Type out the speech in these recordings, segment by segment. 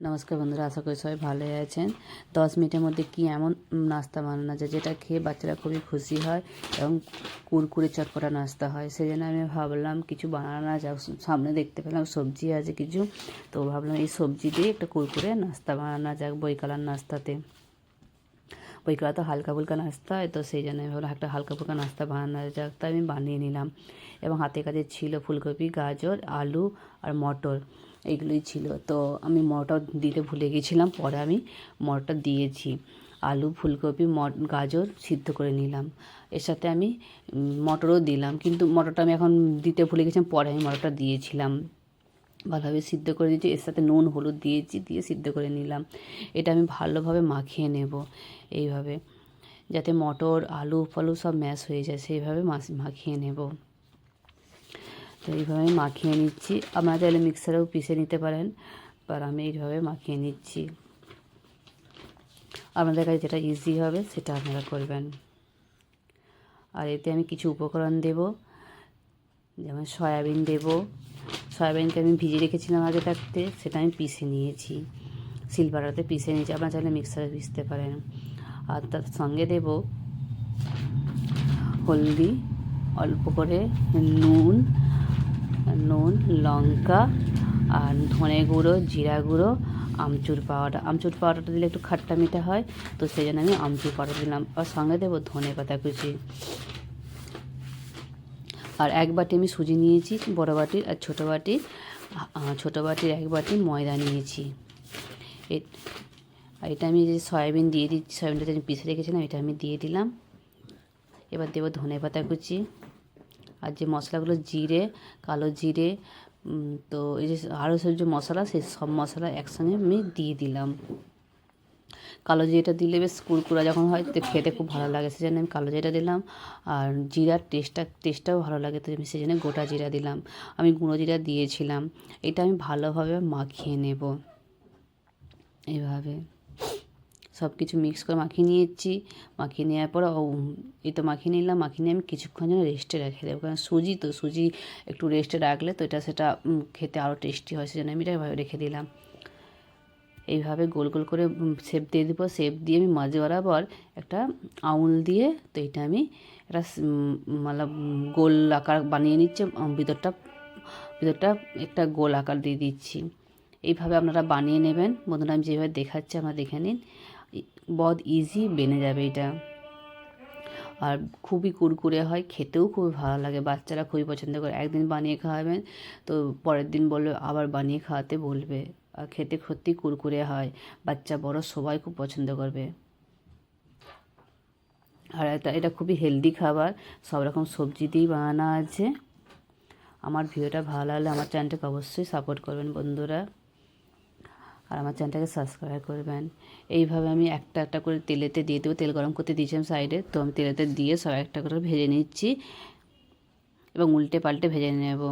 নমস্কার বন্ধুরা, আশা করি সবাই ভালো আছেন। দশ মিনিটের মধ্যে কি এমন নাস্তা বানানো যায় যেটা খেয়ে বাচ্চারা খুবই খুশি হয় এবং কুরকুরে চটপটা নাস্তা হয়? সেই জন্য আমি ভাবলাম কিছু বানানো যাক। সামনে দেখতে পেলাম সবজি আছে কিছু। তো ভাবলাম এই সবজি দিয়ে একটা কুরকুরে নাস্তা বানানো যাক বইকালার নাস্তাতে। বইকালা তো হালকা ফুলকা নাস্তা হয়, তো সেই জন্য আমি ভাবলাম একটা হালকা ফুলকা নাস্তা বানানো যাক। তাই আমি বানিয়ে নিলাম। এবং হাতে কাছে ছিল ফুলকপি, গাজর, আলু আর মটর। এইগুলোই ছিল। তো আমি মটর দিতে ভুলে গেছিলাম, পরে আমি মটরটা দিয়েছি। আলু, ফুলকপি, মট, গাজর সিদ্ধ করে নিলাম। এর সাথে আমি মটরও দিলাম, কিন্তু মটরটা আমি এখন দিতে ভুলে গেছিলাম, পরে আমি মটরটা দিয়েছিলাম। ভালোভাবে সিদ্ধ করে দিয়েছি, এর সাথে নুন, হলুদ দিয়েছি, দিয়ে সিদ্ধ করে নিলাম। এটা আমি ভালোভাবে মাখিয়ে নেব এইভাবে, যাতে মটর, আলু, ফালু সব ম্যাশ হয়ে যায়, সেইভাবে মাখিয়ে নেব। তো এইভাবে মাখিয়ে নিচ্ছি। আপনারা চাইলে মিক্সারেও পিষে নিতে পারেন আর আমি এইভাবে মাখিয়ে নিচ্ছি। আপনাদের কাছে যেটা ইজি হবে, সেটা আপনারা করবেন। আর এতে আমি কিছু উপকরণ দেব, যেমন সয়াবিন দেব। সয়াবিনকে আমি ভিজিয়ে রেখেছিলাম আগে থাকতে, সেটা আমি পিষে নিয়েছি। শিলপাটাতে পিষে নিয়েছি, আপনারা চাইলে মিক্সারে পিষতে পারেন। আর তার সঙ্গে দেব হলদি, অল্প করে নুন নুন, লঙ্কা আর ধনে গুঁড়ো, জিরা গুঁড়ো, আমচুর পাউডার আমচুর পাউডারটা দিলে একটু খাট্টা মিঠা হয়, তো সেই জন্য আমি আমচুর পাউডার দিলাম। আর সঙ্গে দেবো ধনে পাতা কুচি। আর এক বাটি আমি সুজি নিয়েছি, বড় বাটির আর ছোটো বাটির ছোটো বাটির এক বাটি ময়দা নিয়েছি। এটা আমি যে সয়াবিন দিয়ে দিচ্ছি সয়াবিনটা যে আমি পিষে রেখেছিলাম, এটা আমি দিয়ে দিলাম। এবার দেবো ধনে পাতা কুচি। আর যে মশলাগুলো জিরে, কালো জিরে তো এই যে আরও সব যে মশলা, সেই সব মশলা একসঙ্গে আমি দিয়ে দিলাম। কালো জিরেটা দিলে বেশ কুরকুরা যখন হয়, তো খেতে খুব ভালো লাগে সেই জন্য আমি কালো জিরা দিলাম। আর জিরার টেস্টটা, টেস্টটাও ভালো লাগে, তো আমি সেই জন্য গোটা জিরা দিলাম। আমি গুঁড়ো জিরা দিয়েছিলাম। এটা আমি ভালোভাবে মাখিয়ে নেব। এইভাবে। সব কিছু মিক্স করে মাখিয়ে নিয়েছি। মাখিয়ে নেওয়ার পর এই তো মাখিয়ে নিলাম। মাখিয়ে নিয়ে আমি কিছুক্ষণ যেন রেস্টে রেখে দেবো। কারণ সুজি তো, সুজি একটু রেস্টে রাখলে তো এটা, সেটা খেতে আরও টেস্টি হয়, সেজন্য আমি এটা রেখে দিলাম। এইভাবে গোল গোল করে শেপ দিয়ে দিব। শেপ দিয়ে আমি মাঝে বরাবর একটা আউল দিয়ে তো এটা আমি একটা মানে গোল আকার বানিয়ে নিচ্ছে। ভিতরটা ভিতরটা একটা গোল আকার দিয়ে দিচ্ছি। এইভাবে আপনারা বানিয়ে নেবেন। বন্ধুরা, আমি যেভাবে দেখাচ্ছি, আপনারা দেখে নিন। বহুত ইজি বেনে যাবে এটা। আর খুবই কুরকুরে হয়, খেতেও খুবই ভালো লাগে, বাচ্চারা খুবই পছন্দ করে। একদিন বানিয়ে খাওয়াবেন, তো পরের দিন বলবে, আবার বানিয়ে খাওয়াতে বলবে। আর খেতে সত্যি কুরকুরে হয়, বাচ্চা বড়, সবাই খুব পছন্দ করবে। আর এটা এটা খুবই হেলদি খাবার, সব রকম সবজি দিয়েই বানানো আছে। আমার ভিডিওটা ভালো লাগলে আমার চ্যানেলটাকে অবশ্যই সাপোর্ট করবেন বন্ধুরা। আর আমার চ্যানেলটাকে সাবস্ক্রাইব করবেন। এইভাবে আমি একটা একটা করে তেলেতে দিয়ে দেবো। তেল গরম করতে দিয়েছিলাম সাইডে তো আমি তেলেতে দিয়ে সব একটা করে ভেজে নিচ্ছি এবং উল্টে পাল্টে ভেজে নেব।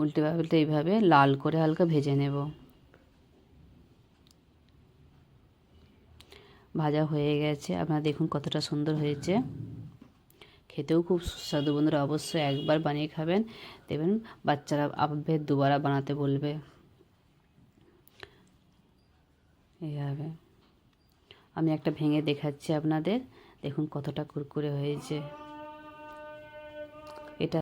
উল্টে পাল্টে এইভাবে লাল করে হালকা ভেজে নেব। ভাজা হয়ে গেছে। আপনারা দেখুন কতটা সুন্দর হয়েছে। খেতেও খুব সুস্বাদু। বন্ধুরা অবশ্যই একবার বানিয়ে খাবেন। দেখবেন বাচ্চারা আবার দুবারা বানাতে বলবে। এইভাবে। আমি একটা ভেঙে দেখাচ্ছি আপনাদের। দেখুন কতটা কুরকুরে হয়েছে।